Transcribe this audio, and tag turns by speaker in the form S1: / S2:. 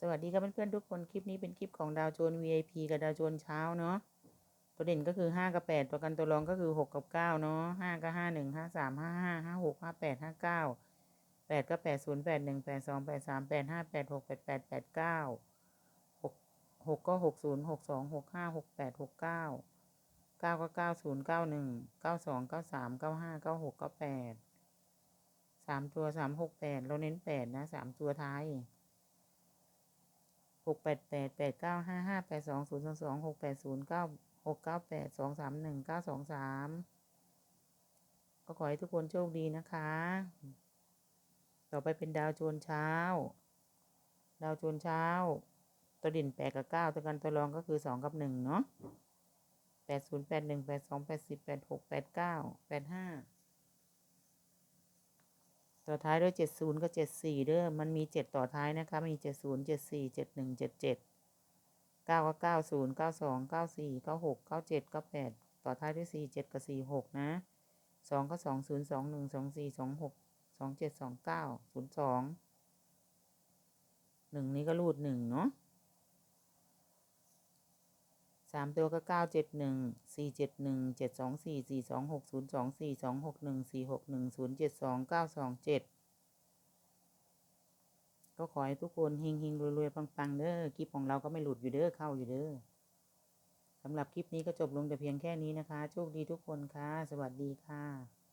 S1: สวัสดีครับเพื่อนๆทุกคนคลิปนี้เป็นคลิปของดาวโจน VIP กับดาวโจนเช้าเนาะตัวเด่นก็คือห้ากับแปดตัวกันตัวรองก็คือหกกับเก้าเนาะห้าก็ห้าหนึ่งห้าสามห้าห้าห้าหกห้าแปดห้าเก้าแปดก็แปดศูนย์แปดหนึ่งแปดสองแปดสามแปดห้าแปดหกแปดแปดแปดเก้าหกหกก็หกศูนย์หกสองหกห้าหกแปดหกเก้าเก้าก็เก้าศูนย์เก้าหนึ่งเก้าสองเก้าสามเก้าห้าเก้าหกเก้าแปดสามตัวสามหกแปดเราเน้นแปดนะสามตัวท้าย หกแปดแปดแปดเก้าห้าห้าแปดสองศูนย์สองสองหกแปดศูนย์เก้าหกเก้าแปดสองสามหนึ่งเก้าสองสามก็ขอให้ทุกคนโชคดีนะคะ ต่อไปเป็นดาวโจนเช้า ดาวโจนเช้า ตัวเด่นแปดกับเก้าตัวกันตัวรองก็คือสองกับหนึ่งเนาะแปดศูนย์แปดหนึ่งแปดสองแปดสิบแปดหกแปดเก้าแปดห้า ต่อท้ายด้วยเจ็ดศูนย์ก็เจ็ดสี่เด้อ มันมีเจ็ดต่อท้ายนะคะ มีเจ็ดศูนย์เจ็ดสี่เจ็ดหนึ่งเจ็ดเจ็ดเก้าก็เก้าศูนย์เก้าสองเก้าสี่เก้าหกเก้าเจ็ดเก้าแปดต่อท้ายด้วยสี่เจ็ดกับสี่หกนะสองก็สองศูนย์สองหนึ่งสองสี่สองหกสองเจ็ดสองเก้าศูนย์สองหนึ่งนี้ก็รูดหนึ่งเนาะ สามตัวก็เก้าเจ็ดหนึ่งสี่เจ็ดหนึ่งเจ็ดสองสี่สี่สองหกศูนย์สองสี่สองหกหนึ่งสี่หกหนึ่งศูนย์เจ็ดสองเก้าสองเจ็ดก็ขอให้ทุกคนเฮงเฮงรวยๆปังๆเด้อคลิปของเราก็ไม่หลุดอยู่เด้อเข้าอยู่เด้อสำหรับคลิปนี้ก็จบลงแต่เพียงแค่นี้นะคะ โชคดีทุกคนค่ะ สวัสดีค่ะ